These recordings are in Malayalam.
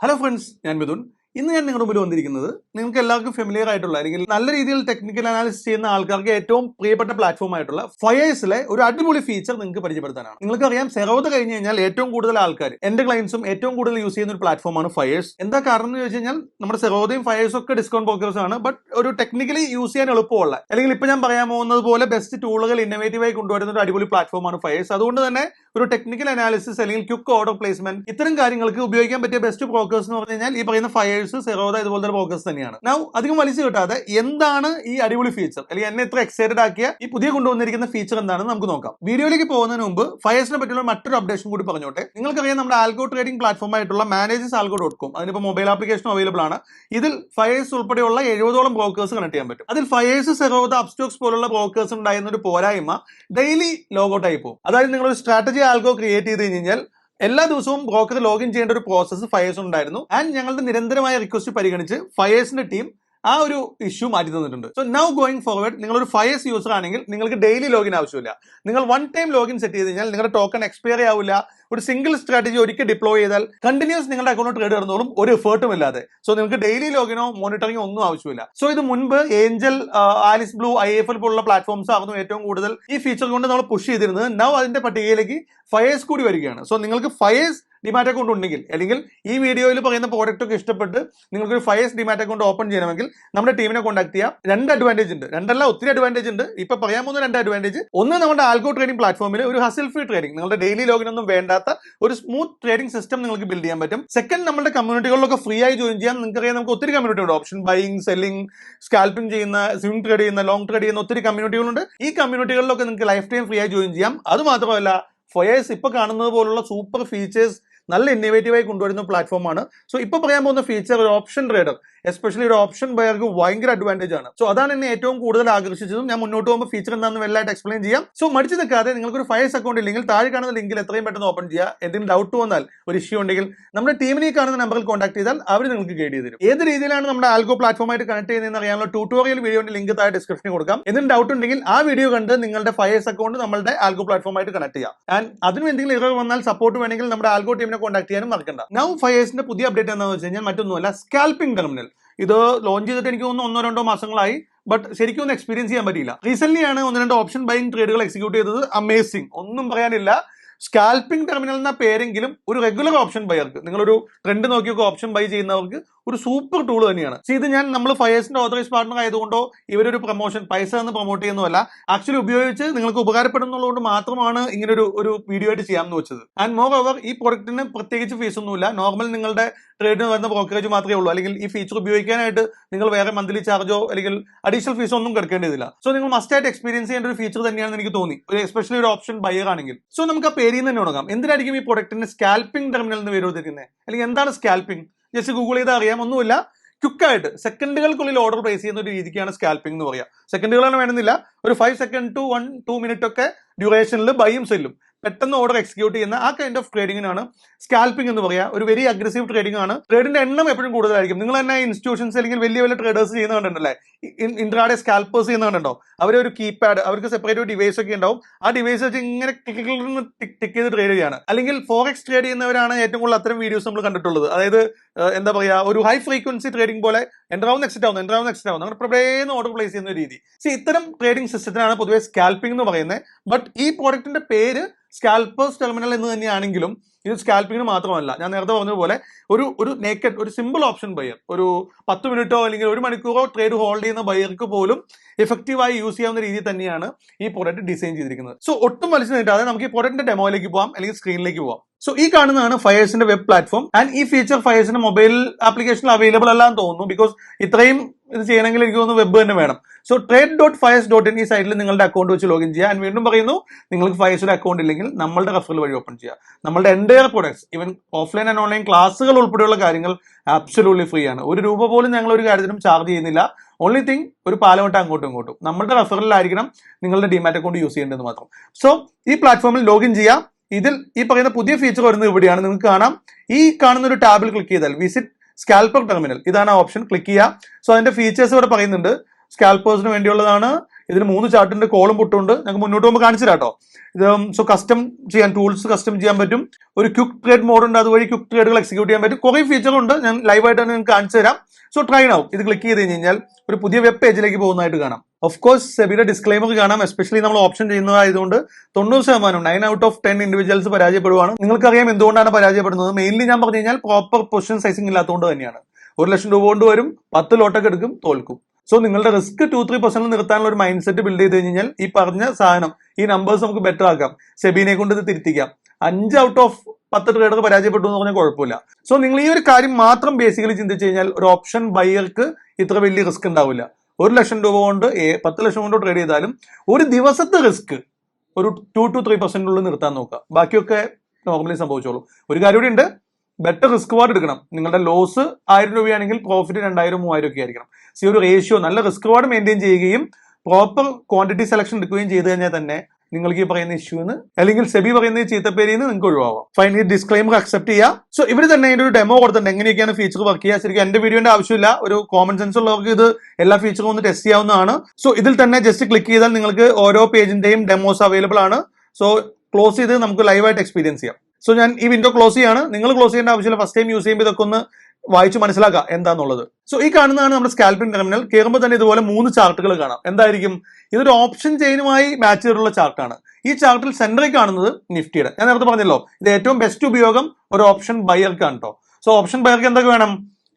ഹലോ ഫ്രണ്ട്സ് ഞാൻ മിഥുൻ ഇന്ന് ഞാൻ നിങ്ങളുടെ മുമ്പിൽ വന്നിരിക്കുന്നത് നിങ്ങൾക്ക് എല്ലാവർക്കും ഫെമിലിയർ ആയിട്ടുള്ള അല്ലെങ്കിൽ നല്ല രീതിയിൽ ടെക്നിക്കൽ അനാലിസിസ് ചെയ്യുന്ന ആൾക്കാർക്ക് ഏറ്റവും പ്രിയപ്പെട്ട പ്ലാറ്റ്ഫോം ആയിട്ടുള്ള ഫയേഴ്സിലെ ഒരു അടിപൊളി ഫീച്ചർ നിങ്ങൾക്ക് പരിചയപ്പെടുത്താനാണ്. നിങ്ങൾക്കറിയാം സെറോത് കഴിഞ്ഞ് കഴിഞ്ഞാൽ ഏറ്റവും കൂടുതൽ ആൾക്കാർ എന്റെ ക്ലയൻസും ഏറ്റവും കൂടുതൽ യൂസ് ചെയ്യുന്ന ഒരു പ്ലാറ്റ്ഫോമാണ് ഫയേഴ്സ് എന്താ കാരണം എന്ന് വെച്ച് കഴിഞ്ഞാൽ നമ്മുടെ സെറോതയും ഫയേഴ്സും ഒക്കെ ഡിസ്കൗണ്ട് ബ്രോക്കേഴ്സ് ആണ് ബട്ട് ഒരു ടെക്നിക്കലി യൂസ് ചെയ്യാൻ എളുപ്പമുള്ള അല്ലെങ്കിൽ ഇപ്പൊ ഞാൻ പറയാൻ പോകുന്നത് പോലെ ബെസ്റ്റ് ടൂളുകൾ ഇന്നോവേറ്റീവ് ആയി കൊണ്ടുവരുന്ന ഒരു അടിപൊളി പ്ലാറ്റ്ഫോമാണ് ഫയേഴ്സ് അതുകൊണ്ട് തന്നെ ഒരു ടെക്നിക്കൽ അനാലിസിസ് അല്ലെങ്കിൽ ക്യുക്ക് ഓർഡർ പ്ലേസ്മെന്റ് ഇത്തരം കാര്യങ്ങൾക്ക് ഉപയോഗിക്കാൻ പറ്റിയ ബെസ്റ്റ് ബ്രോക്കേഴ്സ് എന്ന് പറഞ്ഞു കഴിഞ്ഞാൽ ഈ പറയുന്ന ഫയേഴ്സ് സെറോദ ഇതുപോലത്തെ ബ്രോക്കേഴ്സ് തന്നെയാണ്. നൗ അധികം വലിച്ചു കിട്ടാതെ എന്താണ് ഈ അടിപൊളി ഫീച്ചർ അല്ലെങ്കിൽ എന്നെ ഇത്ര എക്സൈറ്റഡ് ആക്കിയ ഈ പുതിയ കൊണ്ടുവന്നിരിക്കുന്ന ഫീച്ചർ എന്താണെന്ന് നമുക്ക് നോക്കാം. വീഡിയോയിലേക്ക് പോകുന്നതിന് മുമ്പ് ഫയേഴ്സിനെ പറ്റിയുള്ള മറ്റൊരു അപ്ഡേഷൻ കൂടി പറഞ്ഞോട്ടെ. നിങ്ങൾക്കറിയാം നമ്മുടെ ആൽഗോ ട്രേഡിംഗ് പ്ലാറ്റ്ഫോം ആയിട്ടുള്ള മാനേജസ് ആൽഗോ ഡോട്ട് കോം അതിനിപ്പോൾ മൊബൈൽ ആപ്ലിക്കേഷനും അവൈലബിൾ ആണ്. ഇതിൽ ഫയേഴ്സ് ഉൾപ്പെടെയുള്ള എഴുപതോളം ബ്രോക്കേഴ്സ് കണക്ട് ചെയ്യാൻ പറ്റും. അതിൽ ഫയേഴ്സ് സെറോദ അപ്സ്റ്റോക്സ് പോലുള്ള ബ്രോക്കേഴ്സ് ഉണ്ടായിരുന്ന ഒരു പോരായ്മ ഡെയിലി ലോഗൌട്ട് ആയി പോകും അതായത് നിങ്ങളൊരു സ്ട്രാറ്റജി ആൽഗോ ക്രിയേറ്റ് ചെയ്ത് കഴിഞ്ഞാൽ എല്ലാ ദിവസവും ബ്രോക്കർ ലോഗിൻ ചെയ്യേണ്ട ഒരു പ്രോസസ്സ് ഫയേഴ്സ് ഉണ്ടായിരുന്നു. ആൻഡ് ഞങ്ങളുടെ നിരന്തരമായ റിക്വസ്റ്റ് പരിഗണിച്ച് ഫയേഴ്സിന്റെ ടീം ആ ഒരു ഇഷ്യൂ മാറ്റി തന്നിട്ടുണ്ട്. സോ നൗ ഗോയിങ് ഫോർവേഡ് നിങ്ങൾ ഒരു ഫയേഴ്സ് യൂസർ ആണെങ്കിൽ നിങ്ങൾക്ക് ഡെയിലി ലോഗിൻ ആവശ്യമില്ല. നിങ്ങൾ വൺ ടൈം ലോഗിൻ സെറ്റ് ചെയ്ത് കഴിഞ്ഞാൽ നിങ്ങളുടെ ടോക്കൺ എക്സ്പയർ ആവില്ല. ഒരു സിംഗിൾ സ്ട്രാറ്റജി ഒരിക്കൽ ഡിപ്ലോയ് ചെയ്താൽ കണ്ടിന്യൂസ് നിങ്ങളുടെ അക്കൗണ്ട് ട്രേഡ് നടന്നോളും ഒരു എഫേർട്ടും ഇല്ലാതെ. സോ നിങ്ങൾക്ക് ഡെയിലി ലോഗിനോ മോണിറ്ററിംഗോ ഒന്നും ആവശ്യമില്ല. സോ ഇത് മുൻപ് Angel Alice Blue I F L പോലുള്ള പ്ലാറ്റ്ഫോംസ് ആയിരുന്നു ഏറ്റവും കൂടുതൽ ഈ ഫീച്ചർ കൊണ്ട് നമ്മൾ പുഷ് ചെയ്തിരുന്നത്. നൗ അതിന്റെ പട്ടികയിലേക്ക് ഫയേഴ്സ് കൂടി വരികയാണ്. സോ നിങ്ങൾക്ക് ഫയേഴ്സ് ഡിമാറ്റ് അക്കൗണ്ട് ഉണ്ടെങ്കിൽ അല്ലെങ്കിൽ ഈ വീഡിയോയിൽ പറയുന്ന പ്രോഡക്റ്റ് ഒക്കെ ഇഷ്ടപ്പെട്ട് നിങ്ങൾക്ക് ഒരു ഫയേഴ്സ് ഡിമാറ്റ് അക്കൗണ്ട് ഓപ്പൺ ചെയ്യണമെങ്കിൽ നമ്മുടെ ടീമിനെ കോൺടാക്ട് ചെയ്യാം. രണ്ട് അഡ്വാന്റേജ് ഉണ്ട്. രണ്ടല്ല ഒത്തിരി അഡ്വാന്റേജ് ഉണ്ട്. ഇപ്പൊ പറയാൻ പോകുന്ന രണ്ട് അഡ്വാന്റേജ് ഒന്ന് നമ്മുടെ ആൽഗോ ട്രേഡിംഗ് പ്ലാറ്റ്ഫോമിൽ ഒരു ഹസിൽ ഫ്രീ ട്രേഡിംഗ് നിങ്ങളുടെ ഡെയിലി ലോഗിൻ ഒന്നും വേണ്ടാത്ത ഒരു സ്മൂത്ത് ട്രേഡിംഗ് സിസ്റ്റം നിങ്ങൾക്ക് ബിൽഡ് ചെയ്യാൻ പറ്റും. സെക്കൻഡ് നമ്മുടെ കമ്മ്യൂണിറ്റികളിലൊക്കെ ഫ്രീ ആയി ജോയിൻ ചെയ്യാൻ നിങ്ങൾക്ക് അറിയാം നമുക്ക് ഒത്തിരി കമ്മ്യൂണിറ്റി ഉണ്ട്. ഓപ്ഷൻ ബൈയിങ് സെല്ലിംഗ് സ്കാൽപ്പിംഗ് ചെയ്യുന്ന സ്വിംഗ് ട്രേഡ് ചെയ്യുന്ന ലോങ് ട്രേഡ് ചെയ്യുന്ന ഒത്തിരി കമ്മ്യൂണിറ്റികളുണ്ട് ഈ കമ്മ്യൂണിറ്റികളിലൊക്കെ നിങ്ങൾക്ക് ലൈഫ് ടൈം ഫ്രീ ആയി ജോയിൻ ചെയ്യാം. അത് മാത്രമല്ല ഫൊയേഴ്സ് ഇപ്പൊ കാണുന്നത് പോലുള്ള സൂപ്പർ ഫീച്ചേഴ്സ് നല്ല ഇന്നോവേറ്റീവായി കൊണ്ടുവരുന്ന പ്ലാറ്റ്ഫോമാണ് സോ ഇപ്പൊ പറയാൻ പോകുന്ന ഫീച്ചർ ഒരു ഓപ്ഷൻ ട്രേഡർ എസ്പെഷ്യലി ഒരു ഓപ്ഷൻ ബയർക്ക് ഭയങ്കര അഡ്വാന്റേജ് ആണ്. സോ അതാണ് എന്നെ ഏറ്റവും കൂടുതൽ ആകർഷിച്ചതും. ഞാൻ മുന്നോട്ട് പോകുമ്പോൾ ഫീച്ചർ എന്താണെന്ന് വെല്ലായിട്ട് എക്സ്പ്ലെയിൻ ചെയ്യാം. സോ മടിച്ചു നിൽക്കാതെ നിങ്ങൾക്ക് ഒരു ഫയസ് അക്കൗണ്ട് ഇല്ലെങ്കിൽ താഴെ കാണുന്ന ലിങ്കിൽ എത്രയും പെട്ടെന്ന് ഓപ്പൺ ചെയ്യുക എന്തെങ്കിലും ഡൗട്ട് വന്നാൽ ഒരു ഇഷ്യൂ ഉണ്ടെങ്കിൽ നമ്മുടെ ടീമിനെ കാണുന്ന നമ്പറിൽ കോൺടാക്ട് ചെയ്താൽ അവർ നിങ്ങൾക്ക് ഗൈഡ് ചെയ്ത് തരും ഏത് രീതിയിലാണ് നമ്മുടെ ആൽഗോ പ്ലാറ്റ്ഫോമായിട്ട് കണക്ട് ചെയ്യുന്നതെന്ന് അറിയാനുള്ള ട്യൂട്ടോറിയൽ വീഡിയോന്റെ ലിങ്ക് താഴെ ഡിസ്ക്രിപ്ഷനിൽ കൊടുക്കാം. എന്തെങ്കിലും ഡൗട്ട് ഉണ്ടെങ്കിൽ ആ വീഡിയോ കണ്ട് നിങ്ങളുടെ ഫയസ് അക്കൗണ്ട് നമ്മുടെ ആൽഗോ പ്ലാറ്റ്ഫോമായിട്ട് കണക്ട് ചെയ്യാം. ആൻഡ് അതിനും എന്തെങ്കിലും ഇറർ വന്നാൽ സപ്പോർട്ട് വേണമെങ്കിൽ നമ്മുടെ ആൽഗോ ടീമിനെ കോൺടാക്ട് ചെയ്യാനും മറക്കണ്ട. നൗ ഫയേഴ്സിന്റെ പുതിയ അപ്ഡേറ്റ് എന്താണെന്ന് വെച്ച് കഴിഞ്ഞാൽ മറ്റൊന്നുമല്ല സ്കാൽപ്പിംഗ് ടെർമിനൽ ഇത് ലോഞ്ച് ചെയ്തിട്ട് എനിക്ക് തോന്നുന്നു ഒന്നോ രണ്ടോ മാസങ്ങളായി ബട്ട് ശരിക്കും ഒന്ന് എക്സ്പീരിയൻസ് ചെയ്യാൻ പറ്റിയില്ല. റീസെന്റ് ആണ് ഒന്ന് രണ്ട് ഓപ്ഷൻ ബൈങ് ട്രേഡുകൾ എക്സിക്യൂട്ട് ചെയ്തത് അമേസിംഗ് ഒന്നും പറയാനില്ല. സ്കാൽപ്പിംഗ് ടെർമിനൽ എന്ന പേരെങ്കിലും ഒരു റെഗുലർ ഓപ്ഷൻ ബയർക്ക് നിങ്ങളൊരു ട്രെൻഡ് നോക്കിയൊക്കെ ഓപ്ഷൻ ബൈ ചെയ്യുന്നവർക്ക് ഒരു സൂപ്പർ ടൂൾ തന്നെയാണ്. ഇത് ഞാൻ നമ്മൾ ഫയേഴ്സിന്റെ ഓതറൈസ് പാർട്ണർ ആയതുകൊണ്ടോ ഇവരൊരു പ്രൊമോഷൻ പൈസ എന്ന് പ്രൊമോട്ട് ചെയ്യുന്നതല്ല. ആക്ച്വലി ഉപയോഗിച്ച് നിങ്ങൾക്ക് ഉപകാരപ്പെടുന്നുള്ളതുകൊണ്ട് മാത്രമാണ് ഇങ്ങനെ ഒരു ഒരു വീഡിയോ ആയിട്ട് ചെയ്യാമെന്ന് വെച്ചത്. ആൻഡ് മോർ ഓവർ ഈ പ്രൊഡക്റ്റിന് പ്രത്യേകിച്ച് ഫീസ് ഒന്നുമില്ല. നോർമൽ നിങ്ങളുടെ ട്രേഡിന് വരുന്ന ബ്രോക്കറേജ് മാത്രമേ ഉള്ളൂ. അല്ലെങ്കിൽ ഈ ഫീച്ചർ ഉപയോഗിക്കാനായിട്ട് നിങ്ങൾ വേറെ മന്ത്ലി ചാർജോ അല്ലെങ്കിൽ അഡീഷണൽ ഫീസോ ഒന്നും കിടക്കേണ്ടതില്ല സോ നിങ്ങൾ മസ്റ്റ് ആയിട്ട് എക്സ്പീരിയൻസ് ചെയ്യേണ്ട ഒരു ഫീച്ചർ തന്നെയാണെന്ന് എനിക്ക് തോന്നി. ഒരു എസ്പെഷ്യലി ഒരു ഓപ്ഷൻ ബയർ ആണെങ്കിൽ. സോ നമുക്ക് ആ പേരിൽ നിന്ന് തന്നെ തുടങ്ങാം. എന്തിനായിരിക്കും ഈ പ്രൊഡക്റ്റിന് സ്കാൽപ്പിംഗ് ടെർമിനൽ എന്ന് പേര് അല്ലെങ്കിൽ എന്താണ് സ്കാൽപ്പിംഗ് ജസ്റ്റ് ഗൂഗിൾ ചെയ്താൽ അറിയാം. ഒന്നുമില്ല. ക്വിക്കായിട്ട് സെക്കൻഡുകൾക്കുള്ളിൽ ഓർഡർ പ്ലേസ് ചെയ്യുന്ന ഒരു രീതിക്കാണ് സ്കാൽപ്പിംഗ് എന്ന് പറയുക സെക്കൻഡുകളാണ് വേണമെന്നില്ല. ഒരു five second to one two minute ഒക്കെ ഡ്യൂറേഷനിൽ ബൈയും സെല്ലും പെട്ടെന്ന് ഓർഡർ എക്സിക്യൂട്ട് ചെയ്യുന്ന ആ കൈൻഡ് ഓഫ് ട്രേഡിങ്ങിനാണ് സ്കാൽപ്പിംഗ് എന്ന് പറയുക ഒരു വെരി അഗ്രസീവ് ട്രേഡിംഗ് ആണ്. ട്രേഡിന്റെ എണ്ണം എപ്പോഴും കൂടുതലായിരിക്കും. നിങ്ങൾ തന്നെ ഇൻസ്റ്റിറ്റ്യൂഷൻസ് അല്ലെങ്കിൽ വലിയ വലിയ ട്രേഡേഴ്സ് ചെയ്യുന്ന കണ്ടിട്ടുണ്ടല്ലേ? ഇൻട്രാഡേ സ്കാൽപ്പേഴ്സ് ചെയ്യുന്ന കണ്ടോ അവർ ഒരു കീപാഡ് അവർക്ക് സെപ്പറേറ്റ് ഡിവൈസ് ഒക്കെ ഉണ്ടാവും. ആ ഡിവൈസ് വെച്ച് ഇങ്ങനെ ടിക്ക് ചെയ്ത് ട്രേഡ് ചെയ്യാണ് അല്ലെങ്കിൽ ഫോറക്സ് ട്രേഡ് ചെയ്യുന്നവരാണ് ഏറ്റവും കൂടുതൽ അത്തരം വീഡിയോസ് നമ്മൾ കണ്ടിട്ടുള്ളത്. അതായത് എന്താ പറയാ ഒരു ഹൈ ഫ്രീക്വൻസി ട്രേഡിംഗ് പോലെ എൻട്രാവുന്ന എക്സിറ്റ് ആവുന്നു എൻട്രാവുന്ന എക്സിറ്റ് ആവുന്നു അങ്ങനെ പ്രബേന്ന് ഓർഡർ പ്ലേസ് ചെയ്യുന്ന രീതി. ഇത്തരം ട്രേഡിംഗ് സിസ്റ്റത്തിനാണ് പൊതുവേ സ്കാൽപ്പിംഗ് എന്ന് പറയുന്നത്. ബട്ട് ഈ പ്രോഡക്റ്റിന്റെ പേര് സ്കാൽപ്പേഴ്സ് ടെർമിനൽ എന്ന് തന്നെയാണെങ്കിലും ഇത് സ്കാൽപ്പിങ്ങിന് മാത്രമല്ല. ഞാൻ നേരത്തെ പറഞ്ഞതുപോലെ ഒരു ഒരു നേക്കഡ് ഒരു സിമ്പിൾ ഓപ്ഷൻ ബയർ ഒരു പത്ത് മിനിറ്റോ അല്ലെങ്കിൽ ഒരു മണിക്കൂറോ ട്രേഡ് ഹോൾഡ് ചെയ്യുന്ന ബയർക്ക് പോലും എഫക്റ്റീവായി യൂസ് ചെയ്യാവുന്ന രീതിയിൽ തന്നെയാണ് ഈ പ്രോഡക്റ്റ് ഡിസൈൻ ചെയ്തിരിക്കുന്നത്. സോ ഒട്ടും വലിച്ചു നീട്ടാതെ നമുക്ക് ഈ പ്രോഡക്റ്റിന്റെ ഡെമോയിലേക്ക് പോകാം അല്ലെങ്കിൽ സ്ക്രീനിലേക്ക് പോകാം സോ ഈ കാണുന്നതാണ് ഫയേഴ്സിന്റെ വെബ് പ്ലാറ്റ്ഫോം ആൻഡ് ഈ ഫീച്ചർ ഫയേഴ്സിന്റെ മൊബൈൽ ആപ്ലിക്കേഷനിൽ അവൈലബിൾ അല്ലാന്ന് തോന്നുന്നു ബിക്കോസ് ഇത്രയും ഇത് ചെയ്യണമെങ്കിൽ എനിക്ക് തോന്നുന്നു വെബ് തന്നെ വേണം. So trade dot Fyers dot in ഈ സൈറ്റിൽ നിങ്ങളുടെ അക്കൗണ്ട് വെച്ച് ലോഗിൻ ചെയ്യുക. ആൻഡ് വീണ്ടും പറയുന്നു നിങ്ങൾക്ക് ഫയസിൽ അക്കൗണ്ട് ഇല്ലെങ്കിൽ നമ്മളുടെ റഫറൽ വഴി ഓപ്പൺ ചെയ്യുക. നമ്മളുടെ എന്റെ products even offline and online ക്ലാസ്സുകൾ ഉൾപ്പെടെയുള്ള കാര്യങ്ങൾ ആബ്സൊല്യൂട്ട്ലി ഫ്രീ ആണ്. ഒരു രൂപ പോലും ഞങ്ങൾ ഒരു കാര്യത്തിനും ചാർജ് ചെയ്യുന്നില്ല. ഓൺലി തിങ് ഒരു പാലവട്ടം അങ്ങോട്ടും ഇങ്ങോട്ടും. നമ്മളുടെ റഫറലായിരിക്കണം നിങ്ങളുടെ ഡിമാറ്റ് അക്കൗണ്ട് യൂസ് ചെയ്യേണ്ടത് മാത്രം. സോ ഈ പ്ലാറ്റ്ഫോമിൽ ലോഗിൻ ചെയ്യാം ഇതിൽ ഈ പറയുന്ന പുതിയ ഫീച്ചർ വരുന്നത് ഇവിടെയാണ്. നിങ്ങൾക്ക് കാണാം. ഈ കാണുന്ന ഒരു ടാബിൽ ക്ലിക്ക് ചെയ്താൽ വിസിറ്റ് സ്കാൽപ്പർ ടെർമിനൽ ഇതാണ് ആ ഓപ്ഷൻ ക്ലിക്ക് ചെയ്യുക സോ അതിന്റെ ഫീച്ചേഴ്സ് ഇവിടെ പറയുന്നുണ്ട്. സ്കാൽപ്പേഴ്സിന് വേണ്ടിയുള്ളതാണ്. ഇതിന് മൂന്ന് ചാർട്ടിന്റെ കോളും പുട്ടുണ്ട്. ഞങ്ങൾക്ക് മുന്നോട്ട് പോകുമ്പോൾ കാണിച്ചു കേട്ടോ ഇത് സോ കസ്റ്റം ചെയ്യാൻ ടൂൾസ് കസ്റ്റം ചെയ്യാൻ പറ്റും. ഒരു ക്വിക്ക് ട്രേഡ് മോഡ് ഉണ്ട്. അതുവഴി ക്വിക്ക് ട്രേഡുകൾ എക്സിക്യൂട്ട് ചെയ്യാൻ പറ്റും. കുറേ ഫീച്ചർ ഉണ്ട്. ഞാൻ ലൈവായിട്ട് തന്നെ നിങ്ങൾക്ക് കാണിച്ചു തരാം. സോ ട്രൈ ആവും ഇത് ക്ലിക്ക് ചെയ്ത് കഴിഞ്ഞാൽ ഒരു പുതിയ വെബ് പേജിലേക്ക് പോകുന്നതായിട്ട് കാണാം. ഓഫ് കോഴ്സ് സെബിയുടെ ഡിസ്ക്ലൈമർ കാണാം. എസ്പെഷ്യലി നമ്മൾ ഓപ്ഷൻ ചെയ്യുന്നതായതുകൊണ്ട് തൊണ്ണൂറ് ശതമാനം nine out of ten individuals പരാജയപ്പെടുവാണ്. നിങ്ങൾക്കറിയാം എന്തുകൊണ്ടാണ് പരാജയപ്പെടുന്നത്? മെയിൻലി ഞാൻ പറഞ്ഞു കഴിഞ്ഞാൽ പ്രോപ്പർ പൊസിഷൻ സൈസിംഗ് ഇല്ലാത്തതുകൊണ്ട് തന്നെയാണ്. ഒരു ലക്ഷം രൂപ കൊണ്ട് വരും പത്ത് ലോട്ടൊക്കെ എടുക്കും തോൽക്കും. സോ നിങ്ങളുടെ റിസ്ക് ടു ത്രീ പെർസെന്റ് നിർത്താനുള്ള ഒരു മൈൻഡ് സെറ്റ് ബിൽഡ് ചെയ്ത് കഴിഞ്ഞാൽ ഈ പറഞ്ഞ സാധനം ഈ നമ്പേഴ്സ് നമുക്ക് ബെറ്റർ ആക്കാം. സെബീനെ കൊണ്ട് ഇത് തിരുത്തിക്കാം. അഞ്ച് ഔട്ട് ഓഫ് പത്ത് ട്രേഡർ പരാജയപ്പെട്ടു എന്ന് പറഞ്ഞാൽ കുഴപ്പമില്ല. സോ നിങ്ങൾ ഈ ഒരു കാര്യം മാത്രം ബേസിക്കലി ചിന്തിച്ചു കഴിഞ്ഞാൽ ഒരു ഓപ്ഷൻ ബയർക്ക് ഇത്ര വലിയ റിസ്ക് ഉണ്ടാവില്ല. ഒരു ലക്ഷം രൂപ കൊണ്ട് പത്ത് ലക്ഷം കൊണ്ട് ട്രേഡ് ചെയ്താലും ഒരു ദിവസത്തെ റിസ്ക് ഒരു ടു ടു ത്രീ പെർസെന്റിനുള്ളിൽ നിർത്താൻ നോക്കുക. ബാക്കിയൊക്കെ നോർമലി സംഭവിച്ചോളൂ. ഒരു കാര്യം കൂടി ഉണ്ട്. ബെറ്റർ റിസ്ക് വാർഡ് എടുക്കണം. നിങ്ങളുടെ ലോസ് ആയിരം രൂപയാണെങ്കിൽ പ്രോഫിറ്റ് രണ്ടായിരം മൂവായിരം ഒക്കെ ആയിരിക്കണം. സോ ഒരു റേഷ്യോ നല്ല റിസ്ക് വാർഡ് മെയിന്റെയിൻ ചെയ്യുകയും പ്രോപ്പർ ക്വാണ്ടിറ്റി സെലക്ഷൻ എടുക്കുകയും ചെയ്ത് കഴിഞ്ഞാൽ തന്നെ നിങ്ങൾക്ക് ഈ പറയുന്ന ഇഷ്യൂന്ന് അല്ലെങ്കിൽ സെബി പറയുന്ന ഈ ചീത്തപ്പേരിൽ നിങ്ങൾക്ക് ഒഴിവാവാം. ഈ ഡിസ്ക്ലൈമർ അക്സെപ്റ്റ് ചെയ്യുക സോ ഇവർ തന്നെ അതിന്റെ ഒരു ഡെമോ കൊടുത്തിട്ടുണ്ട്. എങ്ങനെയൊക്കെയാണ് ഫീച്ചർ വർക്ക് ചെയ്യുക? ശരിക്കും എന്റെ വീഡിയോന്റെ ആവശ്യമില്ല. ഒരു കോമൺ സെൻസ് ഉള്ളവർക്ക് ഇത് എല്ലാ ഫീച്ചറും ഒന്ന് ടെസ്റ്റ് ചെയ്യാവുന്നതാണ്. സോ ഇതിൽ തന്നെ ജസ്റ്റ് ക്ലിക്ക് ചെയ്താൽ നിങ്ങൾക്ക് ഓരോ പേജിന്റെയും ഡെമോസ് അവൈലബിൾ ആണ്. സോ ക്ലോസ് ചെയ്ത് നമുക്ക് ലൈവായിട്ട് എക്സ്പീരിയൻസ് ചെയ്യാം. സോ ഞാൻ ഈ വിൻഡോ ക്ലോസ് ചെയ്യാണ്. നിങ്ങൾ ക്ലോസ് ചെയ്യേണ്ട ആവശ്യമില്ല. ഫസ്റ്റ് ടൈം യൂസ് ചെയ്യുമ്പോൾ ഇതൊക്കെ ഒന്ന് വായിച്ച് മനസ്സിലാക്കുക എന്താന്നുള്ളത്. സോ ഈ കാണുന്നതാണ് നമ്മുടെ സ്കാൽപ്പിംഗ് ടെർമിനൽ കേറുമ്പോൾ തന്നെ ഇതുപോലെ മൂന്ന് ചാർട്ടുകൾ കാണാം. എന്തായിരിക്കും? ഇതൊരു ഓപ്ഷൻ ചെയിനുമായി മാച്ച് ചെയ്തിട്ടുള്ള ചാർട്ടാണ് ഈ ചാർട്ടിൽ സെന്ററിൽ കാണുന്നത് നിഫ്റ്റിയുടെ. ഞാൻ നേരത്തെ പറഞ്ഞല്ലോ ഇത് ഏറ്റവും ബെസ്റ്റ് ഉപയോഗം ഒരു ഓപ്ഷൻ ബയർക്കാണ് കേട്ടോ സോ ഓപ്ഷൻ ബയർക്ക് എന്തൊക്കെ വേണം?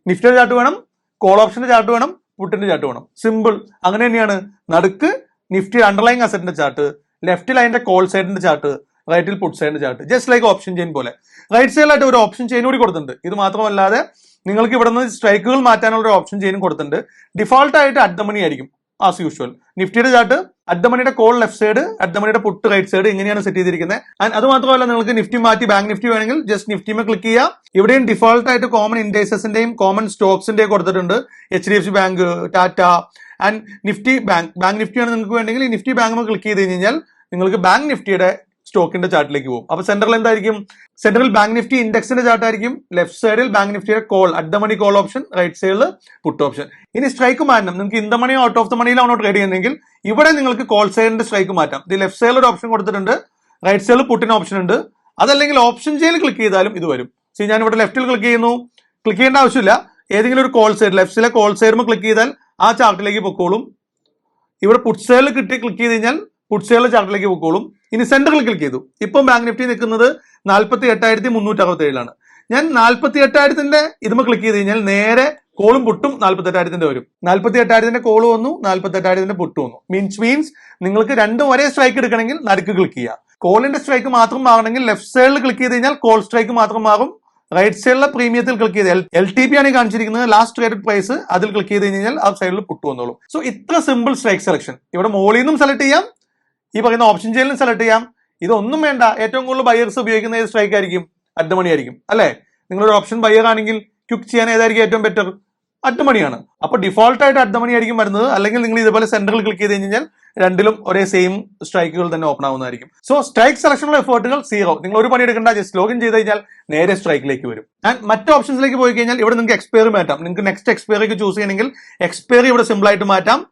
നിഫ്റ്റിയുടെ ചാർട്ട് വേണം കോൾ ഓപ്ഷന്റെ ചാർട്ട് വേണം പുട്ടിന്റെ ചാർട്ട് വേണം. സിമ്പിൾ അങ്ങനെ തന്നെയാണ്. നടുക്ക് നിഫ്റ്റി അണ്ടർലൈങ് അസറ്റിന്റെ ചാർട്ട് ലെഫ്റ്റിൽ അതിന്റെ കോൾ സൈഡിന്റെ ചാർട്ട് റൈറ്റിൽ put സൈഡിന്റെ chart just like option chain പോലെ. റൈറ്റ് സൈഡിലായിട്ട് ഒരു ഓപ്ഷൻ ചെയിൻ കൂടി കൊടുത്തിട്ടുണ്ട്. ഇത് മാത്രമല്ലാതെ നിങ്ങൾക്ക് ഇവിടെ നിന്ന് സ്ട്രൈക്കുകൾ മാറ്റാനുള്ള ഒരു ഓപ്ഷൻ ചെയ്യാനും കൊടുത്തിട്ടുണ്ട്. ഡിഫോൾട്ട് ആയിട്ട് അഡ്ഡമണി ആയിരിക്കും ആസ് യൂഷ്വൽ നിഫ്റ്റിയുടെ ചാർട്ട് അഡ്ഡമണിയുടെ കോൾ ലെഫ്റ്റ് സൈഡ് അഡ്ഡമണിയുടെ പുട്ട് റൈറ്റ് സൈഡ് ഇങ്ങനെയാണ് സെറ്റ് ചെയ്തിരിക്കുന്നത് ആൻഡ് അത് മാത്രമല്ല നിങ്ങൾക്ക് നിഫ്റ്റി മാറ്റി ബാങ്ക് നിഫ്റ്റി വേണമെങ്കിൽ ജസ്റ്റ് നിഫ്റ്റിമേ ക്ലിക്ക് ചെയ്യാം. ഇവിടെയും ഡിഫോൾട്ട് ആയിട്ട് കോമൺ ഇൻഡേസസിന്റെയും കോമൺ സ്റ്റോക്സിന്റെയും കൊടുത്തിട്ടുണ്ട്. H D F C bank Tata and Nifty bank bank നിഫ്റ്റിയാണ് നിങ്ങൾക്ക് വേണമെങ്കിൽ ഈ നിഫ്റ്റി ബാങ്ക് ക്ലിക്ക് ചെയ്ത് കഴിഞ്ഞാൽ നിങ്ങൾക്ക് ബാങ്ക് നിഫ്റ്റിയുടെ സ്റ്റോക്കിന്റെ ചാർട്ടിലേക്ക് പോകും. അപ്പൊ സെൻട്രൽ എന്തായിരിക്കും? സെൻട്രൽ ബാങ്ക് നിഫ്റ്റി ഇൻഡെക്സിന്റെ ചാർട്ട് ആയിരിക്കും ലെഫ്റ്റ് സൈഡിൽ ബാങ്ക് നിഫ്റ്റിയുടെ call at the money call option right സൈഡിൽ പുട്ട് ഓപ്ഷൻ ഇനി സ്ട്രൈക്ക് മാറ്റണം. നിങ്ങൾക്ക് in money out of the മണിയിലാണോ trade ചെയ്യുന്നതെങ്കിൽ ഇവിടെ നിങ്ങൾക്ക് കോൾ സൈഡിന്റെ സ്ട്രൈക്ക് മാറ്റാം. ഇത് ലെഫ്റ്റ് സൈഡിൽ ഒരു ഓപ്ഷൻ കൊടുത്തിട്ടുണ്ട് റൈറ്റ് സൈഡിൽ പുട്ടിന് ഓപ്ഷൻ ഉണ്ട്. അതല്ലെങ്കിൽ ഓപ്ഷൻ ചെയ്യൽ ക്ലിക്ക് ചെയ്താലും ഇത് വരും. സി ഞാൻ ഇവിടെ ലെഫ്റ്റിൽ ക്ലിക്ക് ചെയ്യുന്നു. ക്ലിക്ക് ചെയ്യേണ്ട ആവശ്യമില്ല. ഏതെങ്കിലും ഒരു കോൾ സൈഡ് ലെഫ്റ്റിലെ കോൾ സൈഡിൽ ക്ലിക്ക് ചെയ്താൽ ആ ചാർട്ടിലേക്ക് പൊക്കോളും. ഇവിടെ പുട്ട് സൈഡിൽ കിട്ടി ക്ലിക്ക് ചെയ്ത് കഴിഞ്ഞാൽ പുട്ട് സൈഡിലെ ചാർട്ടിലേക്ക് പൊക്കോളും. ഇനി സെന്ററിൽ ക്ലിക്ക് ചെയ്തു. ഇപ്പം ബാങ്ക് നിഫ്റ്റി നിൽക്കുന്നത് നാൽപ്പത്തി എട്ടായിരത്തി മുന്നൂറ്റി അറുപത്തി ഏഴിലാണ് ഞാൻ നാൽപ്പത്തി എട്ടായിരത്തിന്റെ ഇതുമ്പോൾ ക്ലിക്ക് ചെയ്ത് കഴിഞ്ഞാൽ നേരെ കോളും പുട്ടും നാൽപ്പത്തി എട്ടായിരത്തിന്റെ വരും. നാൽപ്പത്തി എട്ടായിരത്തിന്റെ കോൾ വന്നു നാൽപ്പത്തി എട്ടായിരത്തിന്റെ പുട്ട് വന്നു. മീൻസ് മീൻസ് നിങ്ങൾക്ക് രണ്ടും ഒരേ സ്ട്രൈക്ക് എടുക്കണമെങ്കിൽ നടുക്ക് ക്ലിക്ക് ചെയ്യുക. കോളിന്റെ സ്ട്രൈക്ക് മാത്രം ആകണമെങ്കിൽ ലെഫ്റ്റ് സൈഡിൽ ക്ലിക്ക് ചെയ്ത് കഴിഞ്ഞാൽ കോൾ സ്ട്രൈക്ക് മാത്രം ആകും റൈറ്റ് സൈഡിലെ പ്രീമിയത്തിൽ ക്ലിക്ക് ചെയ്ത് എൽ ടി പി ആണ് കാണിച്ചിരിക്കുന്നത്. ലാസ്റ്റ് ട്രേഡഡ് പ്രൈസ് അതിൽ ക്ലിക്ക് ചെയ്ത് കഴിഞ്ഞാൽ ആ സൈഡിൽ പുട്ട് വന്നോളും. സോ ഇത്ര സിമ്പിൾ സ്ട്രൈക്ക് സെലക്ഷൻ ഇവിടെ മോളിൽ നിന്നും സെലക്ട് ചെയ്യാം. ഈ പറയുന്ന ഓപ്ഷൻ ചെയിലും സെലക്ട് ചെയ്യാം. ഇതൊന്നും വേണ്ട. ഏറ്റവും കൂടുതൽ ബയേഴ്സ് ഉപയോഗിക്കുന്ന ഏത് സ്ട്രൈക്ക് ആയിരിക്കും? അറ്റ് മണി ആയിരിക്കും അല്ലേ? നിങ്ങളൊരു ഓപ്ഷൻ ബയർ ആണെങ്കിൽ ക്വിക്ക് ചെയ്യാൻ ഏതായിരിക്കും ഏറ്റവും ബെറ്റർ അഡ്മണിയാണ് മണിയാണ് അപ്പൊ ഡിഫോൾട്ട് ആയിട്ട് അറ്റ് മണി ആയിരിക്കും വരുന്നത്. അല്ലെങ്കിൽ നിങ്ങൾ ഇതുപോലെ സെന്ററിൽ ക്ലിക്ക് ചെയ്ത് കഴിഞ്ഞാൽ രണ്ടിലും ഒരേ സെയിം സ്ട്രൈക്കുകൾ തന്നെ ഓപ്പൺ ആവുന്നതായിരിക്കും. സോ സ്ട്രൈക്ക് സെലക്ഷനുള്ള എഫേർട്ടുകൾ സീറോ നിങ്ങൾ ഒരു പണി എടുക്കേണ്ട. ജസ്റ്റ് ലോഗിൻ ചെയ്ത് കഴിഞ്ഞാൽ നേരെ സ്ട്രൈക്കിലേക്ക് വരും. ആൻഡ് മറ്റ് ഓപ്ഷൻസിലേക്ക് പോയി കഴിഞ്ഞാൽ ഇവിടെ നിങ്ങൾക്ക് എക്സ്പയറി മാറ്റാം. നിങ്ങൾക്ക് നെക്സ്റ്റ് എക്സ്പയറിക്ക് ചൂസ് ചെയ്യണമെങ്കിൽ എക്സ്പയറി ഇവിടെ സിമ്പിൾ ആയിട്ട് മാറ്റാം.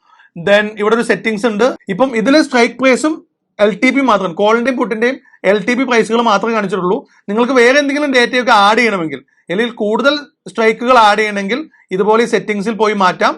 ദെൻ ഇവിടെ ഒരു സെറ്റിംഗ്സ് ഉണ്ട്. ഇപ്പം ഇതിൽ സ്ട്രൈക്ക് പ്രൈസും എൽ ടി പി മാത്രം കോളിന്റെയും പുട്ടിന്റെയും എൽ ടി പി പ്രൈസുകൾ മാത്രമേ കാണിച്ചിട്ടുള്ളൂ. നിങ്ങൾക്ക് വേറെ എന്തെങ്കിലും ഡേറ്റയൊക്കെ ആഡ് ചെയ്യണമെങ്കിൽ അല്ലെങ്കിൽ കൂടുതൽ സ്ട്രൈക്കുകൾ ആഡ് ചെയ്യണമെങ്കിൽ ഇതുപോലെ ഈ സെറ്റിംഗ്സിൽ പോയി മാറ്റാം.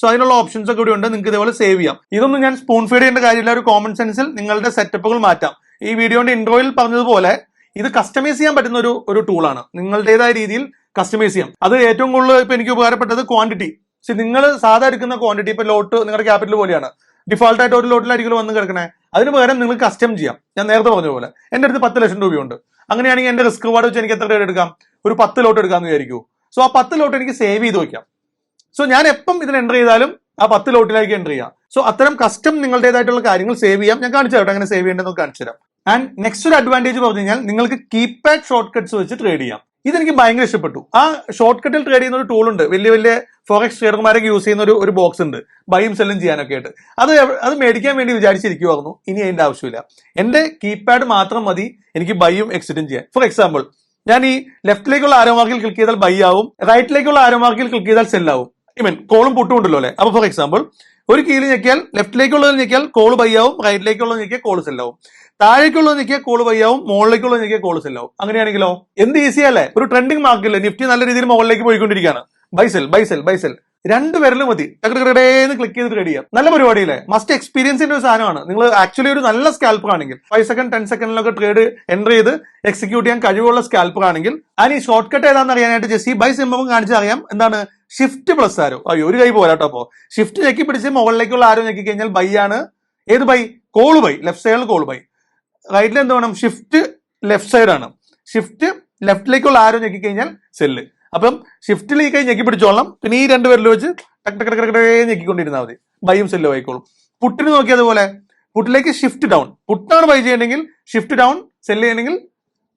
സോ അതിനുള്ള ഓപ്ഷൻസ് ഒക്കെ ഇവിടെ ഉണ്ട് നിങ്ങൾക്ക് ഇതേപോലെ സേവ് ചെയ്യാം. ഇതൊന്നും ഞാൻ സ്പൂൺ ഫീഡ് ചെയ്യേണ്ട കാര്യമില്ല. ഒരു കോമൺ സെൻസിൽ നിങ്ങളുടെ സെറ്റപ്പുകൾ മാറ്റാം. ഈ വീഡിയോന്റെ ഇൻട്രോയിൽ പറഞ്ഞതുപോലെ ഇത് കസ്റ്റമൈസ് ചെയ്യാൻ പറ്റുന്ന ഒരു ഒരു ടൂളാണ് നിങ്ങളുടേതായ രീതിയിൽ കസ്റ്റമൈസ് ചെയ്യാം. അത് ഏറ്റവും കൂടുതൽ ഇപ്പൊ എനിക്ക് ഉപകാരപ്പെട്ടത് ക്വാണ്ടിറ്റി പക്ഷെ നിങ്ങൾ സാധാ എടുക്കുന്ന ക്വാണ്ടിറ്റി ഇപ്പൊ ലോട്ട് നിങ്ങളുടെ ക്യാപിറ്റൽ പോലെയാണ്. ഡിഫോൾട്ട് ആയിട്ട് ഒരു ലോട്ടിലായിരിക്കും വന്ന് കിടക്കണേ. അതിന് പകരം നിങ്ങൾ കസ്റ്റം ചെയ്യാം. ഞാൻ നേരത്തെ പറഞ്ഞ പോലെ. എന്റെ അടുത്ത് പത്ത് ലക്ഷം രൂപയുണ്ട്. അങ്ങനെയാണെങ്കിൽ എന്റെ റിസ്ക് വാർഡ് വെച്ച് എനിക്ക് എത്ര രൂപ എടുക്കാം? ഒരു പത്ത് ലോട്ട് എടുക്കാമെന്ന് വിചാരിക്കൂ. സോ ആ പത്ത് ലോട്ട് എനിക്ക് സേവ് ചെയ്ത് വെക്കാം. സോ ഞാൻ എപ്പം ഇതിൽ എന്റർ ചെയ്താലും ആ പത്ത് ലോട്ടിലേക്ക് എന്റർ ചെയ്യാം. സോ അത്തരം കസ്റ്റം നിങ്ങളുടേതായിട്ടുള്ള കാര്യങ്ങൾ സേവ് ചെയ്യാം. ഞാൻ കാണിച്ചു തരാം അങ്ങനെ സേവ് ചെയ്യേണ്ടതെന്ന് കാണിച്ചു തരാം. ആൻഡ് നെക്സ്റ്റ് ഒരു അഡ്വാന്റേജ് പറഞ്ഞു കഴിഞ്ഞാൽ നിങ്ങൾക്ക് കീപാഡ് ഷോർട്ട് കട്ട്സ് വെച്ച് ട്രേഡ് ചെയ്യാം. ഇതെനിക്ക് ഭയങ്കര ഇഷ്ടപ്പെട്ടു. ആ ഷോർട്ട് കട്ടിൽ ട്രേഡ് ചെയ്യുന്ന ഒരു ടൂൾ ഉണ്ട്. വലിയ വലിയ ഫോറക്സ് ട്രേഡർമാരൊക്കെ യൂസ് ചെയ്യുന്ന ഒരു ഒരു ബോക്സ് ഉണ്ട്. ബൈയും സെല്ലും ചെയ്യാനൊക്കെ ആയിട്ട്. അത് അത് മേടിക്കാൻ വേണ്ടി വിചാരിച്ചിരിക്കുവായിരുന്നു. ഇനി അതിന്റെ ആവശ്യമില്ല. എന്റെ കീപാഡ് മാത്രം മതി. എനിക്ക് ബൈയും എക്സിറ്റും ചെയ്യാൻ. ഫോർ എക്സാമ്പിൾ ഞാൻ ഈ ലെഫ്റ്റിലേക്കുള്ള ആരോ മാർക്കിൽ ക്ലിക്ക് ചെയ്താൽ ബൈ ആവും. റൈറ്റിലേക്കുള്ള ആരോ മാർക്കിൽ ക്ലിക്ക് ചെയ്താൽ സെല്ലാവും ഐ മീൻ കോളും പുട്ടും ഉണ്ടല്ലോ അല്ലെ? അപ്പൊ ഫോർ എക്സാമ്പിൾ ഒരു കീയിൽ ഞെക്കിയാൽ ലെഫ്റ്റിലേക്കുള്ളത് ഞെക്കിയാൽ കോൾ ബൈ ആവും റൈറ്റിലേക്കുള്ളത് ഞെക്കിയാൽ കോൾ സെല്ലാവും താഴേക്കുള്ളത് ഞെക്കിയാൽ കോൾ ബൈ ആവും മുകളിലേക്കുള്ളത് ഞെക്കിയാൽ കോൾ സെല്ലാവും അങ്ങനെയാണെങ്കിലോ? എന്ത് ഈസി അല്ലേ? ഒരു ട്രെൻഡിങ് മാർക്കില്ലേ നിഫ്റ്റി നല്ല രീതിയിൽ മുകളിലേക്ക് പോയിക്കൊണ്ടിരിക്കുകയാണ്. ബൈസെൽ ബൈസെൽ ബൈസെൽ രണ്ട് വിരലും മതി. ടക്കടേന്ന് ക്ലിക്ക് ചെയ്ത് റെഡി ചെയ്യാം. നല്ല പരിപാടിയില്ലേ? മസ്റ്റ് എക്സ്പീരിയൻസിന്റെ ഒരു സാധനമാണ്. നിങ്ങൾ ആക്ച്വലി ഒരു നല്ല സ്കാൽപ്പർ ആണെങ്കിൽ ഫൈവ് സെക്കൻഡ് ടെൻ സെക്കൻഡിലൊക്കെ ട്രേഡ് എന്റർ ചെയ്ത് എക്സിക്യൂട്ട് ചെയ്യാൻ കഴിവുള്ള സ്കാൽപ്പർ ആണെങ്കിൽ അതിന് ഷോർട്ട് കട്ട് ഏതാണെന്ന് അറിയാനായിട്ട് ജസ്റ്റ് ഈ ബൈ സിംബം കാണിച്ച് അറിയാം. എന്താണ്? ഷിഫ്റ്റ് പ്ലസ് ആരോ അയ്യോ ഒരു കൈ പോരാട്ടോ അപ്പോ. ഷിഫ്റ്റ് ഞെക്കി പിടിച്ച് മുകളിലേക്കുള്ള ആരോ ഞെക്കി കഴിഞ്ഞാൽ ബൈ ആണ്. ഏത് ബൈ കോൾ ബൈ ലെഫ്റ്റ് സൈഡിൽ കോൾ ബൈ റൈറ്റിൽ എന്ത് വേണം? ഷിഫ്റ്റ് ലെഫ്റ്റ് സൈഡ് ആണ്. ഷിഫ്റ്റ് ലെഫ്റ്റിലേക്കുള്ള ആരോ ഞെക്കി കഴിഞ്ഞാൽ സെല്ല് അപ്പം ഷിഫ്റ്റിൽ ഈ കൈ ഞെക്കി പിടിച്ചോളണം. പിന്നെ ഈ രണ്ട് പേരിൽ വെച്ച് ടക്ക് ടക്ക് ഞെക്കിക്കൊണ്ടിരുന്നാൽ മതി. ബൈയും സെല്ലോ ആയിക്കോളും. പുട്ടിന് നോക്കി അതുപോലെ. പുട്ടിലേക്ക് ഷിഫ്റ്റ് ഡൗൺ പുട്ടാണ് ബൈ ചെയ്യണമെങ്കിൽ ഷിഫ്റ്റ് ഡൗൺ സെല്ല് ചെയ്യണമെങ്കിൽ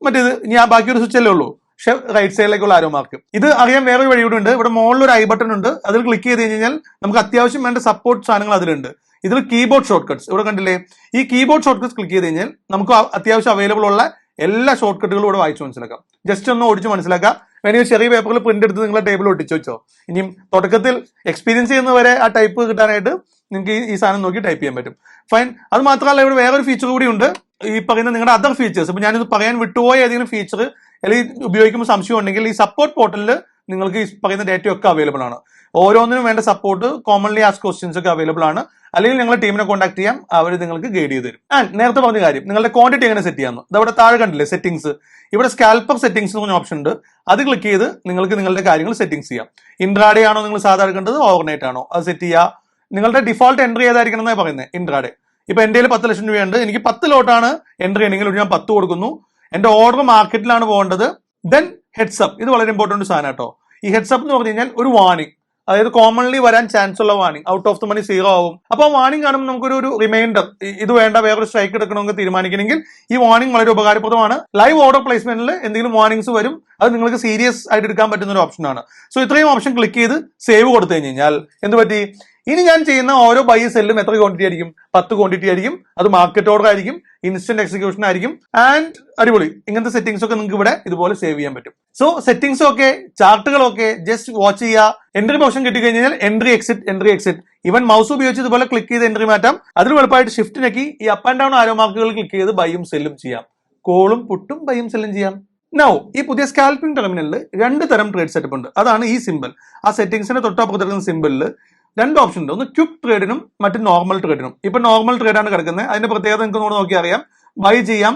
മറ്റേത് ഇനി ആ ബാക്കി ഒരു സ്വിച്ച് അല്ലേ ഉള്ളൂ. പക്ഷെ റൈറ്റ് സൈഡിലേക്കുള്ള ആരോ മാർക്ക് ഇത് അറിയാൻ വേറെ വഴി കൂടെ ഉണ്ട്. ഇവിടെ മുകളിൽ ഒരു ഐ ബട്ടൺ ഉണ്ട്. അതിൽ ക്ലിക്ക് ചെയ്ത് കഴിഞ്ഞാൽ നമുക്ക് അത്യാവശ്യം വേണ്ട സപ്പോർട്ട് സാധനങ്ങൾ അതിലുണ്ട്. ഇതിൽ കീബോർഡ് ഷോർട്ട് കട്ട്സ് ഇവിടെ കണ്ടില്ലേ? ഈ കീബോർഡ് ഷോർട്ട് കട്ട്സ് ക്ലിക്ക് ചെയ്ത് കഴിഞ്ഞാൽ നമുക്ക് അത്യാവശ്യം അവൈലബിൾ ഉള്ള എല്ലാ ഷോർട്ട് കട്ടുകളും ഇവിടെ വായിച്ചു മനസ്സിലാക്കാം. ജസ്റ്റ് ഒന്ന് ഓടിച്ച് മനസ്സിലാക്കാം. വേണമെങ്കിൽ ചെറിയ പേപ്പറിൽ പ്രിന്റ് എടുത്ത് നിങ്ങളെ ടേബിൾ ഒട്ടിച്ചു വെച്ചോ. ഇനിയും തുടക്കത്തിൽ എക്സ്പീരിയൻസ് ചെയ്യുന്നവരെ ആ ടൈപ്പ് കിട്ടാനായിട്ട് നിങ്ങൾക്ക് ഈ- സാധനം നോക്കി ടൈപ്പ് ചെയ്യാൻ പറ്റും. ഫൈൻ അത് മാത്രമല്ല ഇവിടെ വേറൊരു ഫീച്ചർ കൂടി ഉണ്ട്. ഈ പറയുന്ന നിങ്ങളുടെ അതർ ഫീച്ചേഴ്സ് ഇപ്പൊ ഞാനിത് പറയാൻ വിട്ടുപോയ ഏതെങ്കിലും ഫീച്ചർ അല്ലെങ്കിൽ ഉപയോഗിക്കുമ്പോൾ സംശയം ഉണ്ടെങ്കിൽ ഈ സപ്പോർട്ട് പോർട്ടലിൽ നിങ്ങൾക്ക് ഈ പറയുന്ന ഡേറ്റ ഒക്കെ അവൈലബിൾ ആണ്. ഓരോന്നിനും വേണ്ട സപ്പോർട്ട് കോമൺലി ആസ് ക്വസ്റ്റ്യൻസ് ഒക്കെ അവൈലബിൾ ആണ്. അല്ലെങ്കിൽ നിങ്ങൾ ടീമിനെ കോൺടാക്ട് ചെയ്യാം അവർ നിങ്ങൾക്ക് ഗൈഡ് ചെയ്ത് തരും. ആൻഡ് നേരത്തെ പറഞ്ഞ കാര്യം നിങ്ങളുടെ ക്വാണ്ടിറ്റി എങ്ങനെ സെറ്റ് ചെയ്യാമെന്ന്. ഇതവിടെ താഴെ കണ്ടില്ലേ സെറ്റിംഗ്സ് ഇവിടെ സ്കാൽപ്പർ സെറ്റിംഗ്സ് എന്ന് പറഞ്ഞ ഓപ്ഷൻ ഉണ്ട്. അത് ക്ലിക്ക് ചെയ്ത് നിങ്ങൾക്ക് നിങ്ങളുടെ കാര്യങ്ങൾ സെറ്റിംഗ്സ് ചെയ്യാം. ഇൻട്രാഡേ ആണോ നിങ്ങൾ സാധാരണ കണ്ടത് ഓവർനൈറ്റ് ആണോ? അത് സെറ്റ് ചെയ്യുക. നിങ്ങളുടെ ഡിഫോൾട്ട് എൻട്രി ഏതായിരിക്കണം എന്നാണ് പറയുന്നത് ഇൻട്രാഡേ ഇപ്പൊ എന്റെ കയ്യിൽ പത്ത് ലക്ഷം രൂപയുണ്ട് എനിക്ക് പത്ത് ലോട്ടാണ് എൻട്രി ചെയ്യണമെങ്കിൽ ഞാൻ പത്ത് കൊടുക്കുന്നു. എന്റെ ഓർഡർ മാർക്കറ്റിലാണ് പോകേണ്ടത്. ദെൻ ഹെഡ്സപ്പ് ഇത് വളരെ ഇമ്പോർട്ടന്റ് സാധനം കേട്ടോ. ഈ ഹെഡ്സപ്പ് എന്ന് പറഞ്ഞു കഴിഞ്ഞാൽ ഒരു വാണിംഗ് അതായത് കോമൺലി വരാൻ ചാൻസ് ഉള്ള warning. Out of the money zero ആവും. അപ്പൊ ആ വാണിംഗ് കാണുമ്പോൾ നമുക്കൊരു ഒരു റിമൈൻഡർ ഇത് വേണ്ട വേറൊരു സ്ട്രൈക്ക് എടുക്കണമെങ്കിൽ തീരുമാനിക്കണമെങ്കിൽ ഈ വാണിംഗ് വളരെ ഉപകാരപ്രദമാണ്. ലൈവ് ഓർഡർ പ്ലേസ്മെന്റിൽ എന്തെങ്കിലും വാണിംഗ്സ് വരും. അത് നിങ്ങൾക്ക് സീരിയസ് ആയിട്ട് എടുക്കാൻ പറ്റുന്ന ഒരു ഓപ്ഷനാണ് സോ ഇത്രയും ഓപ്ഷൻ ക്ലിക്ക് ചെയ്ത് സേവ് കൊടുത്തു കഴിഞ്ഞ് കഴിഞ്ഞാൽ എന്ത് പറ്റി? ഇനി ഞാൻ ചെയ്യുന്ന ഓരോ ബൈ സെല്ലും എത്ര ക്വാണ്ടിറ്റി ആയിരിക്കും? പത്ത് ക്വാണ്ടിറ്റി ആയിരിക്കും. അത് മാർക്കറ്റ് ഓർഡർ ആയിരിക്കും. ഇൻസ്റ്റന്റ് എക്സിക്യൂഷൻ ആയിരിക്കും. ആൻഡ് അടിപൊളി. ഇങ്ങനത്തെ സെറ്റിംഗ്സ് ഒക്കെ നിങ്ങൾക്ക് ഇവിടെ ഇതുപോലെ സേവ് ചെയ്യാൻ പറ്റും. സോ സെറ്റിംഗ്സ് ഒക്കെ ചാർട്ടുകളൊക്കെ ജസ്റ്റ് വാച്ച് ചെയ്യുക. എൻട്രി ഓപ്ഷൻ കിട്ടിക്കഴിഞ്ഞാൽ entry exit entry exit even mouse ഉപയോഗിച്ച് ഇതുപോലെ ക്ലിക്ക് ചെയ്ത് എൻട്രി മാറ്റാം. അതിന് എളുപ്പമായിട്ട് ഷിഫ്റ്റ് നെക്കി ഈ അപ്പ് ആൻഡ് ഡൗൺ ആരോ മാർക്കുകൾ ക്ലിക്ക് ചെയ്ത് ബൈയും സെല്ലും ചെയ്യാം. കോളും പുട്ടും ബൈയും സെല്ലും ചെയ്യാം. നൗ ഈ പുതിയ സ്കാൽപ്പിംഗ് ടെർമിനലിൽ രണ്ട് തരം ട്രേഡ് സെറ്റപ്പ് ഉണ്ട്. അതാണ് ഈ സിമ്പിൾ ആ സെറ്റിംഗ്സിന്റെ തൊട്ടപ്പുറത്തിരിക്കുന്ന സിമ്പിളിൽ രണ്ട് ഓപ്ഷൻ ഉണ്ട്. ഒന്ന് ക്വിക്ക് ട്രേഡിനും മറ്റ് നോർമൽ ട്രേഡിനും ഇപ്പൊ നോർമൽ ട്രേഡാണ് കിടക്കുന്നത് അതിന്റെ പ്രത്യേകത നിങ്ങൾക്ക് നോക്കി നോക്കി അറിയാം. ബൈ ചെയ്യാം.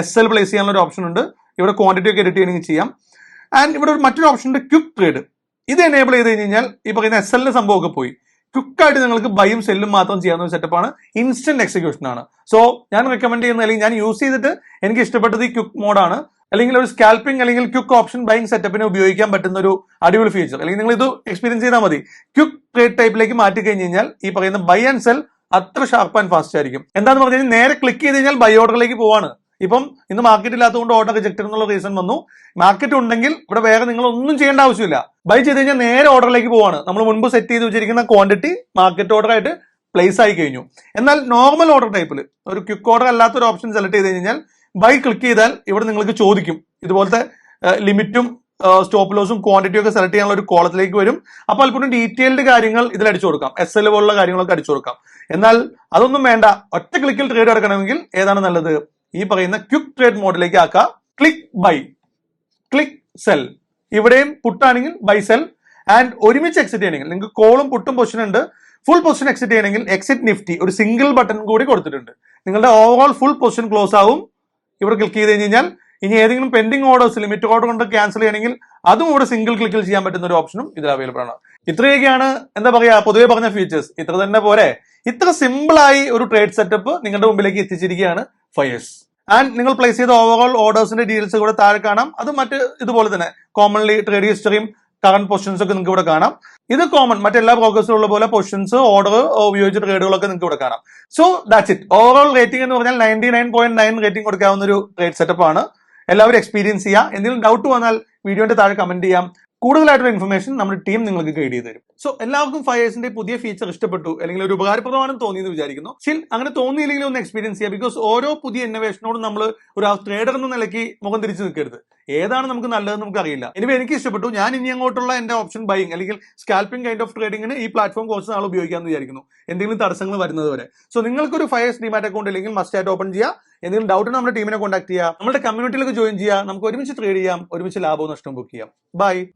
എസ് എൽ പ്ലേസ് ചെയ്യാനുള്ള ഒരു ഓപ്ഷൻ ഉണ്ട്. ഇവിടെ ക്വാണ്ടിറ്റി ഒക്കെ എഡിറ്റ് ചെയ്യാം. ആൻഡ് ഇവിടെ മറ്റൊരു ഓപ്ഷൻ ഉണ്ട് ക്വിക്ക് ട്രേഡ് ഇത് എനേബിൾ ചെയ്ത് കഴിഞ്ഞാൽ ഈ പറയുന്ന എസ് എല്ലിന്റെ സംഭവമൊക്കെ പോയി. ക്വിക്കായിട്ട് നിങ്ങൾക്ക് ബൈയും സെല്ലും മാത്രം ചെയ്യാവുന്ന ഒരു സെറ്റപ്പാണ് ഇൻസ്റ്റന്റ് എക്സിക്യൂഷൻ ആണ്. സോ ഞാൻ റെക്കമെൻഡ് ചെയ്യുന്ന അല്ലെങ്കിൽ ഞാൻ യൂസ് ചെയ്തിട്ട് എനിക്ക് ഇഷ്ടപ്പെട്ടത് ഈ ക്വിക്ക് മോഡാണ് അല്ലെങ്കിൽ ഒരു സ്കാൽപ്പിംഗ് അല്ലെങ്കിൽ ക്യുക്ക് ഓപ്ഷൻ ബൈങ് സെറ്റപ്പിനെ ഉപയോഗിക്കാൻ പറ്റുന്ന ഒരു അടിപൊളി ഫീച്ചർ അല്ലെങ്കിൽ നിങ്ങൾ ഇത് എക്സ്പീരിയൻസ് ചെയ്താൽ മതി. ക്യുക്ക് ട്രേഡ് ടൈപ്പിലേക്ക് മാറ്റി കഴിഞ്ഞ് കഴിഞ്ഞാൽ ഈ പറയുന്ന ബൈ ആൻഡ് സെൽ അത്ര ഷാർപ്പ് ആൻഡ് ഫാസ്റ്റ് ആയിരിക്കും. എന്താന്ന് പറഞ്ഞു കഴിഞ്ഞാൽ നേരെ ക്ലിക്ക് ചെയ്ത് കഴിഞ്ഞാൽ ബൈ ഓർഡറിലേക്ക് പോവാണ്. ഇപ്പം ഇന്ന് മാർക്കറ്റ് ഇല്ലാത്തതുകൊണ്ട് ഓർഡർ റിജക്ട് എന്നുള്ള റീസൺ വന്നു. മാർക്കറ്റ് ഉണ്ടെങ്കിൽ ഇവിടെ വേറെ നിങ്ങൾ ഒന്നും ചെയ്യേണ്ട ആവശ്യമില്ല. ബൈ ചെയ്ത് കഴിഞ്ഞാൽ നേരെ ഓർഡറിലേക്ക് പോവാണ്. നമ്മൾ മുൻപ് സെറ്റ് ചെയ്ത് വെച്ചിരിക്കുന്ന ക്വാണ്ടിറ്റി മാർക്കറ്റ് ഓർഡർ ആയിട്ട് പ്ലേസ് ആയി കഴിഞ്ഞു. എന്നാൽ നോർമൽ ഓർഡർ ടൈപ്പിൽ ഒരു ക്വിക്ക് ഓർഡർ അല്ലാത്ത ഒരു ഓപ്ഷൻ സെലക്ട് ചെയ്ത് കഴിഞ്ഞാൽ ബൈ ക്ലിക്ക് ചെയ്താൽ ഇവിടെ നിങ്ങൾക്ക് ചോദിക്കും. ഇതുപോലത്തെ ലിമിറ്റും സ്റ്റോപ്പ് ലോസും ക്വാണ്ടിറ്റിയും ഒക്കെ സെലക്ട് ചെയ്യാനുള്ള ഒരു കോളത്തിലേക്ക് വരും. അപ്പോൾ അല്പം ഡീറ്റെയിൽഡ് കാര്യങ്ങൾ ഇതിൽ അടിച്ചു കൊടുക്കാം. എസ് എൽ പോലുള്ള കാര്യങ്ങളൊക്കെ അടിച്ചു കൊടുക്കാം. എന്നാൽ അതൊന്നും വേണ്ട. ഒറ്റ ക്ലിക്കിൽ ട്രേഡ് എടുക്കണമെങ്കിൽ ഏതാണ് നല്ലത്? ഈ പറയുന്ന ക്വിക്ക് ട്രേഡ് മോഡിലേക്ക് ആക്കുക ക്ലിക്ക് ബൈ ക്ലിക്ക് സെൽ ഇവിടെയും പുട്ടാണെങ്കിൽ ബൈ സെൽ ആൻഡ് ഒരുമിച്ച് എക്സിറ്റ് ചെയ്യണമെങ്കിൽ നിങ്ങൾക്ക് കോളും പുട്ടും പൊസിഷൻ ഉണ്ട്. ഫുൾ പൊസിഷൻ എക്സിറ്റ് ചെയ്യണമെങ്കിൽ എക്സിറ്റ് നിഫ്റ്റി ഒരു സിംഗിൾ ബട്ടൺ കൂടി കൊടുത്തിട്ടുണ്ട്. നിങ്ങളുടെ ഓവറോൾ ഫുൾ പൊസിഷൻ ക്ലോസ് ആവും. ഇവിടെ ക്ലിക്ക് ചെയ്ത് കഴിഞ്ഞാൽ ഇനി ഏതെങ്കിലും പെൻഡിങ് ഓർഡേഴ്സ് ലിമിറ്റ് ഓർഡർ കൊണ്ട് ക്യാൻസൽ ചെയ്യണമെങ്കിൽ അതും കൂടെ സിംഗിൾ ക്ലിക്കിൽ ചെയ്യാൻ പറ്റുന്ന ഒരു ഓപ്ഷനും ഇതിൽ അവൈലബിൾ ആണ്. ഇത്രയൊക്കെയാണ് എന്താ പറയാ പൊതുവെ പറഞ്ഞ ഫീച്ചേഴ്സ് ഇത്ര തന്നെ പോരെ. ഇത്ര സിമ്പിൾ ആയി ഒരു ട്രേഡ് സെറ്റപ്പ് നിങ്ങളുടെ മുമ്പിലേക്ക് എത്തിച്ചിരിക്കുകയാണ് ഫയേഴ്സ് ആൻഡ് നിങ്ങൾ പ്ലേസ് ചെയ്ത ഓവറോൾ ഓർഡേഴ്സിന്റെ ഡീറ്റെയിൽസ് കൂടെ താഴെ കാണാം. അത് മറ്റ് ഇതുപോലെ തന്നെ കോമൺലി ട്രേഡ് ഹിസ്റ്ററിയും കറണ്ട് പൊസിഷൻസ് ഒക്കെ നിങ്ങൾക്ക് ഇവിടെ കാണാം. ഇത് കോമൺ മറ്റെല്ലാ ബ്രോക്കേഴ്സിലും ഉള്ള പോലെ പൊസിഷൻസ് ഓർഡർ ഉപയോഗിച്ച ട്രേഡുകളൊക്കെ നിങ്ങൾക്ക് ഇവിടെ കാണാം. So that's it overall rating എന്ന് പറഞ്ഞാൽ ninety nine point nine rating കൊടുക്കാവുന്ന ഒരു ട്രേഡ് സെറ്റപ്പ് ആണ്. എല്ലാവരും എക്സ്പീരിയൻസ് ചെയ്യുക എന്തെങ്കിലും ഡൗട്ട് വന്നാൽ വീഡിയോന്റെ താഴെ കമന്റ് ചെയ്യാം. കൂടുതലായിട്ടുള്ള ഇൻഫർമേഷൻ നമ്മുടെ ടീം നിങ്ങൾക്ക് ഗൈഡ് ചെയ്ത് തരും. സോ എല്ലാവർക്കും ഫയേഴ്സിന്റെ പുതിയ ഫീച്ചർ ഇഷ്ടപ്പെട്ടു അല്ലെങ്കിൽ ഒരു ഉപകാരപ്രദമാണെന്ന് തോന്നിയെന്ന് വിചാരിക്കുന്നു. ചിൽ അങ്ങനെ തോന്നിയില്ലെങ്കിലും ഒന്ന് എക്സ്പീരിയൻസ് ചെയ്യുക ബിക്കോസ് ഓരോ പുതിയ ഇന്നോവേഷനോടും നമ്മൾ ഒരു ട്രേഡർ എന്ന നിലയ്ക്ക് മുഖം തിരിച്ചു നിൽക്കരുത്. ഏതാണ് നമുക്ക് നല്ലതെന്ന് നമുക്ക് അറിയില്ല ഇനി എനിക്ക് ഇഷ്ടപ്പെട്ടു. ഞാൻ ഇനി അങ്ങോട്ടുള്ള എന്റെ ഓപ്ഷൻ ബൈങ് അല്ലെങ്കിൽ സ്കാൽപ്പിംഗ് കൈൻഡ് ഓഫ് ട്രേഡിങ്ങിന് ഈ പ്ലാറ്റ്ഫോം കുറച്ച് നാൾ ഉപയോഗിക്കാമെന്ന് വിചാരിക്കുന്നു. എന്തെങ്കിലും തടസ്സങ്ങൾ വരുന്നത് വരെ. സോ നിങ്ങൾക്കൊരു ഫയർസ് ഡിമാറ്റ് അക്കൗണ്ട് അല്ലെങ്കിൽ മസ്റ്റ് ആയിട്ട് ഓപ്പൺ ചെയ്യുക. എന്തെങ്കിലും ഡൗട്ട് നമ്മുടെ ടീമിനെ കോൺടാക്ട് ചെയ്യുക. നമ്മുടെ കമ്മ്യൂണിറ്റിയിലേക്ക് ജോയിൻ ചെയ്യുക. നമുക്ക് ഒരുമിച്ച് ട്രേഡ് ചെയ്യാം. ഒരുമിച്ച് ലാഭവും നഷ്ടവും ബുക്ക് ചെയ്യാം. ബൈ